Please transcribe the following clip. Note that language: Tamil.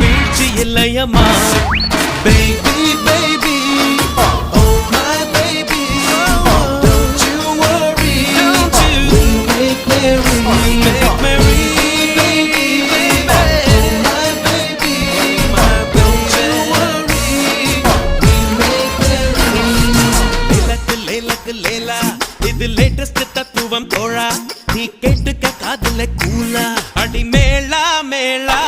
வீழ்ச்சி இல்லையம்மா oh oh worry, we make merry. லேலக்கு லேலக்கு லேலா இது லேட்டஸ்ட் தத்துவம் தோழா நீ கேட்டுக்க காதுல கூலா baila.